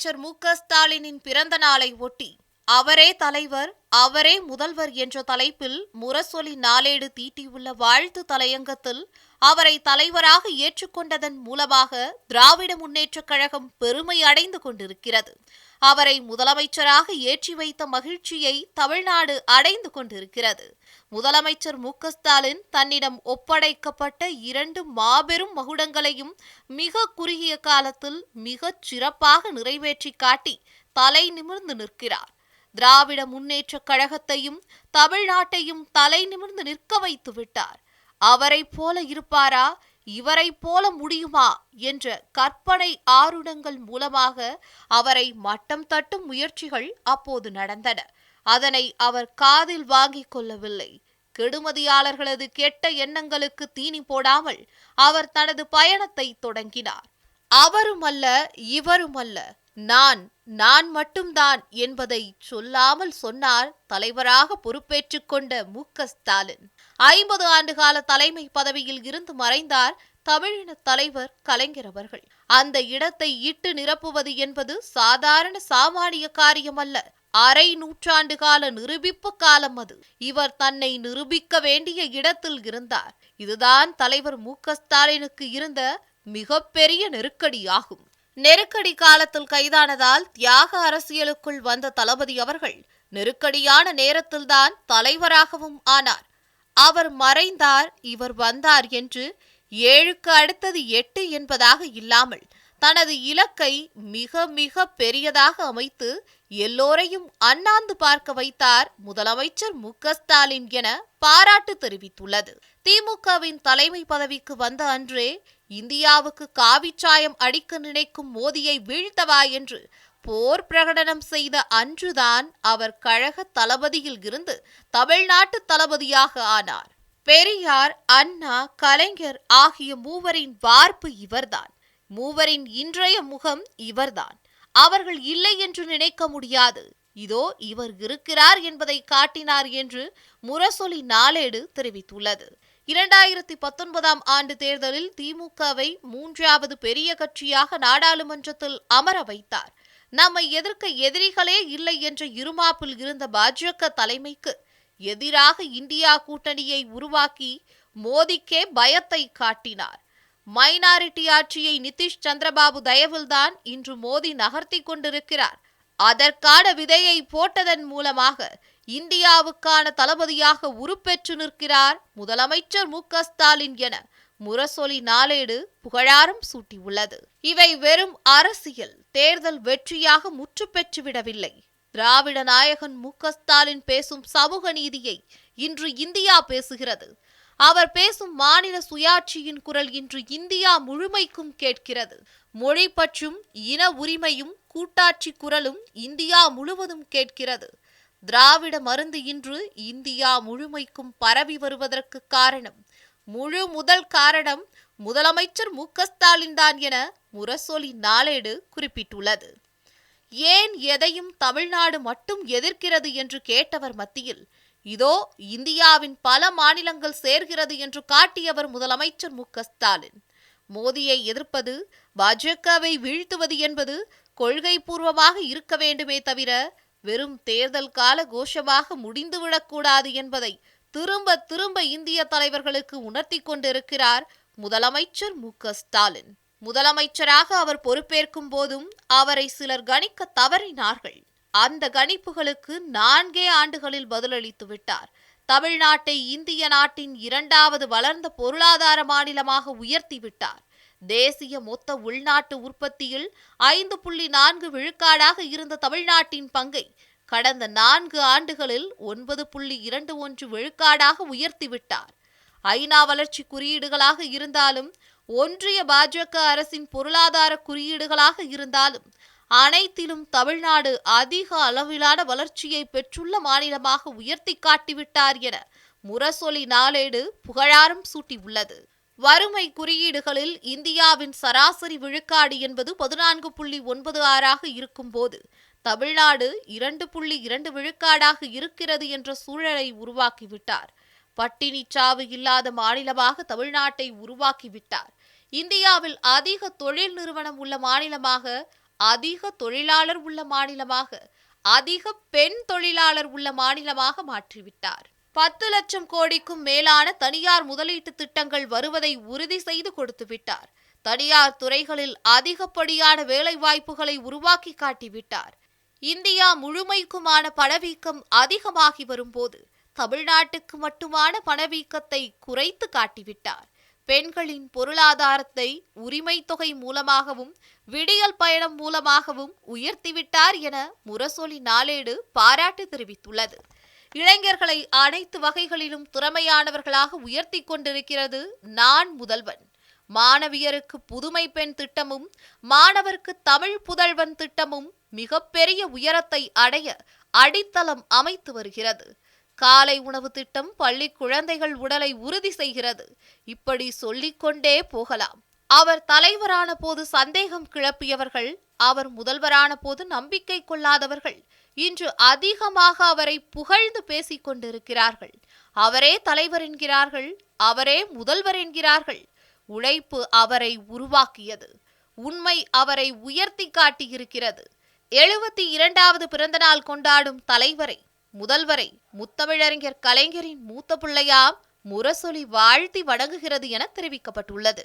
முதலமைச்சர் மு க. ஸ்டாலினின் பிறந்த நாளை ஒட்டி அவரே தலைவர் அவரே முதல்வர் என்ற தலைப்பில் முரசொலி நாளேடு தீட்டியுள்ள வாழ்த்து தலையங்கத்தில் அவரை தலைவராக ஏற்றுக்கொண்டதன் மூலமாக திராவிட முன்னேற்றக் கழகம் பெருமை அடைந்து கொண்டிருக்கிறது. அவரை முதலமைச்சராக ஏற்றி வைத்த மகிழ்ச்சியை தமிழ்நாடு அடைந்து கொண்டிருக்கிறது. முதலமைச்சர் மு ஸ்டாலின் தன்னிடம் ஒப்படைக்கப்பட்ட இரண்டு மாபெரும் மகுடங்களையும் மிக குறுகிய காலத்தில் மிகச் சிறப்பாக நிறைவேற்றி காட்டி தலை நிமிர்ந்து நிற்கிறார். திராவிட முன்னேற்றக் கழகத்தையும் தமிழ்நாட்டையும் தலை நிமிர்ந்து நிற்க வைத்து விட்டார். அவரைப் போல இருப்பாரா? இவரைப் போல முடியுமா? என்ற கற்பனை ஆருடங்கள் மூலமாக அவரை மட்டம் தட்டும் முயற்சிகள் அப்போது நடந்தன. அதனை அவர் காதில் வாங்கிக் கொள்ளவில்லை. கெடுமதியாளர்களது கெட்ட எண்ணங்களுக்கு தீனி போடாமல் அவர் தனது பயணத்தை தொடங்கினார். அவருமல்ல இவருமல்ல நான் நான் மட்டும்தான் என்பதை சொல்லாமல் சொன்னார் தலைவராக பொறுப்பேற்றுக் கொண்ட மு க ஸ்டாலின். ஐம்பது ஆண்டுகால தலைமை பதவியில் இருந்து மறைந்தார் தமிழின தலைவர் கலைஞர் அவர்கள். அந்த இடத்தை இட்டு நிரப்புவது என்பது சாதாரண சாமானிய காரியமல்ல. அரை நூற்றாண்டு கால நிரூபிப்பு காலம் அது. இவர் தன்னை நிரூபிக்க வேண்டிய இடத்தில் இருந்தார். இதுதான் தலைவர் மு க ஸ்டாலினுக்கு இருந்த மிகப்பெரிய நெருக்கடியாகும். நெருக்கடி காலத்தில் கைதானதால் தியாக அரசியலுக்குள் வந்த தளபதி அவர்கள் நெருக்கடியான நேரத்தில்தான் தலைவராகவும் ஆனார். அவர் மறைந்தார் இவர் வந்தார் என்று ஏழுக்கு அடுத்தது எட்டு என்பதாக இல்லாமல் தனது இலக்கை மிக மிக பெரியதாக அமைத்து எல்லோரையும் அண்ணாந்து பார்க்க வைத்தார் முதலமைச்சர் மு ஸ்டாலின் என பாராட்டு தெரிவித்துள்ளது. திமுகவின் தலைமை பதவிக்கு வந்த அன்றே இந்தியாவுக்கு காவிச்சாயம் அடிக்க நினைக்கும் மோதியை வீழ்த்தவா என்று போர் பிரகடனம் செய்த அன்றுதான் அவர் கழக தளபதியில் இருந்து தமிழ்நாட்டு தளபதியாக ஆனார். பெரியார் அண்ணா கலைஞர் ஆகிய மூவரின் வார்ப்பு இவர்தான். மூவரின் இன்றைய முகம் இவர்தான். அவர்கள் இல்லை என்று நினைக்க முடியாது. இதோ இவர் இருக்கிறார் என்பதை காட்டினார் என்று முரசொலி நாளேடு தெரிவித்துள்ளது. இரண்டாயிரத்தி பத்தொன்பதாம் ஆண்டு தேர்தலில் திமுகவை மூன்றாவது பெரிய கட்சியாக நாடாளுமன்றத்தில் அமர வைத்தார். நம்மை எதிர்க்க எதிரிகளே இல்லை என்ற இருமாப்பில் இருந்த பாஜக தலைமைக்கு எதிராக இந்தியா கூட்டணியை உருவாக்கி மோதிக்கே பயத்தை காட்டினார். மைனாரிட்டி ஆட்சியை நிதிஷ் சந்திரபாபு தயவில்தான் இன்று மோடி நகர்த்தி கொண்டிருக்கிறார். அதற்கான விதையை போட்டதன் மூலமாக இந்தியாவுக்கான தளபதியாக உருப்பெற்று நிற்கிறார் முதலமைச்சர் மு க ஸ்டாலின் என முரசொலி நாளேடு புகழாரம் சூட்டியுள்ளது. இவை வெறும் அரசியல் தேர்தல் வெற்றியாக முற்று பெற்றுவிடவில்லை திராவிட நாயகன் மு க ஸ்டாலின் பேசும் சமூக நீதியை இன்று இந்தியா பேசுகிறது. அவர் பேசும் மாநில சுயாட்சியின் குரல் இன்று இந்தியா முழுமைக்கும் கேட்கிறது. மொழி பற்றும் இன உரிமையும் கூட்டாட்சி குரலும் இந்தியா முழுவதும் கேட்கிறது. திராவிட மருந்து இன்று இந்தியா முழுமைக்கும் பரவி வருவதற்கு காரணம். முழு முதல் காரணம் முதலமைச்சர் மு ஸ்டாலின் தான் என முரசொலி நாளேடு குறிப்பிட்டுள்ளது. ஏன் எதையும் தமிழ்நாடு மட்டும் எதிர்க்கிறது என்று கேட்டவர் மத்தியில் இதோ இந்தியாவின் பல மாநிலங்கள் சேர்கிறது என்று காட்டியவர் முதலமைச்சர் மு ஸ்டாலின். மோடியை எதிர்ப்பது பாஜகவை வீழ்த்துவது என்பது கொள்கை பூர்வமாக இருக்க வேண்டுமே தவிர வெறும் தேர்தல் கால கோஷமாக முடிந்துவிடக்கூடாது என்பதை திரும்ப திரும்ப இந்திய தலைவர்களுக்கு உணர்த்தி கொண்டிருக்கிறார் முதலமைச்சர் மு ஸ்டாலின். முதலமைச்சராக அவர் பொறுப்பேற்கும் போதும் அவரை சிலர் கணிக்க தவறினார்கள். அந்த கணிப்புகளுக்கு நான்கே ஆண்டுகளில் பதிலளித்து விட்டார். தமிழ்நாட்டை இந்திய நாட்டின் இரண்டாவது வளர்ந்த பொருளாதார மாநிலமாக உயர்த்திவிட்டார் தேசிய மொத்த உள்நாட்டு உற்பத்தியில் ஐந்து புள்ளி நான்கு விழுக்காடாக இருந்த தமிழ்நாட்டின் பங்கை கடந்த நான்கு ஆண்டுகளில் ஒன்பது புள்ளி இரண்டு ஒன்று விழுக்காடாக உயர்த்திவிட்டார் ஐநா வளர்ச்சி குறியீடுகளாக இருந்தாலும் ஒன்றிய பாஜக அரசின் பொருளாதார குறியீடுகளாக இருந்தாலும் அனைத்திலும் தமிழ்நாடு அதிக அளவிலான வளர்ச்சியை பெற்றுள்ள மாநிலமாக உயர்த்தி காட்டிவிட்டார் என முரசொலி நாளேடு புகழாரம் சூட்டியுள்ளது. வறுமை குறியீடுகளில் இந்தியாவின் சராசரி விழுக்காடு என்பது பதினான்கு புள்ளி ஒன்பது ஆறாக இருக்கும்போது தமிழ்நாடு இரண்டு புள்ளி இரண்டு விழுக்காடாக இருக்கிறது என்ற சூழலை உருவாக்கிவிட்டார். பட்டினி சாவு இல்லாத மாநிலமாக தமிழ்நாட்டை உருவாக்கிவிட்டார். இந்தியாவில் அதிக தொழில் நிறுவனம் உள்ள மாநிலமாக அதிக தொழிலாளர் உள்ள மாநிலமாக அதிக பெண் தொழிலாளர் உள்ள மாநிலமாக மாற்றிவிட்டார். பத்து லட்சம் கோடிக்கும் மேலான தனியார் முதலீட்டு திட்டங்கள் வருவதை உறுதி செய்து கொடுத்து விட்டார். தனியார் துறைகளில் அதிகப்படியான வேலைவாய்ப்புகளை உருவாக்கி காட்டிவிட்டார் இந்தியா முழுமைக்குமான பணவீக்கம் அதிகமாகி வரும்போது தமிழ்நாட்டுக்கு மட்டுமான பணவீக்கத்தை குறைத்து காட்டிவிட்டார் பெண்களின் பொருளாதாரத்தை உரிமை தொகை மூலமாகவும் விடியல் பயணம் மூலமாகவும் உயர்த்திவிட்டார் என முரசொலி நாளேடு பாராட்டு தெரிவித்துள்ளது. இளைஞர்களை அனைத்து வகைகளிலும் திறமையானவர்களாக உயர்த்தி கொண்டிருக்கிறது நான் முதல்வன். மாணவியருக்கு புதுமை பெண் திட்டமும் மாணவருக்கு தமிழ் புதல்வன் திட்டமும் மிகப்பெரிய உயரத்தை அடைய அடித்தளம் அமைத்து வருகிறது. காலை உணவு திட்டம் பள்ளி குழந்தைகள் உடலை உறுதி செய்கிறது. இப்படி சொல்லிக்கொண்டே போகலாம். அவர் தலைவரான போது சந்தேகம் கிளப்பியவர்கள் அவர் முதல்வரான போது நம்பிக்கை கொள்ளாதவர்கள் இன்று அதிகமாக அவரை புகழ்ந்து பேசிக் கொண்டிருக்கிறார்கள். அவரே தலைவர் என்கிறார்கள் அவரே முதல்வர் என்கிறார்கள். உழைப்பு அவரை உருவாக்கியது. உண்மை அவரை உயர்த்தி காட்டியிருக்கிறது. எழுபத்தி இரண்டாவது பிறந்தநாள் கொண்டாடும் தலைவரை முதல்வரை முத்தமிழறிஞர் கலைஞரின் மூத்த பிள்ளையாம் முரசொலி வாழ்த்தி வணங்குகிறது என தெரிவிக்கப்பட்டுள்ளது.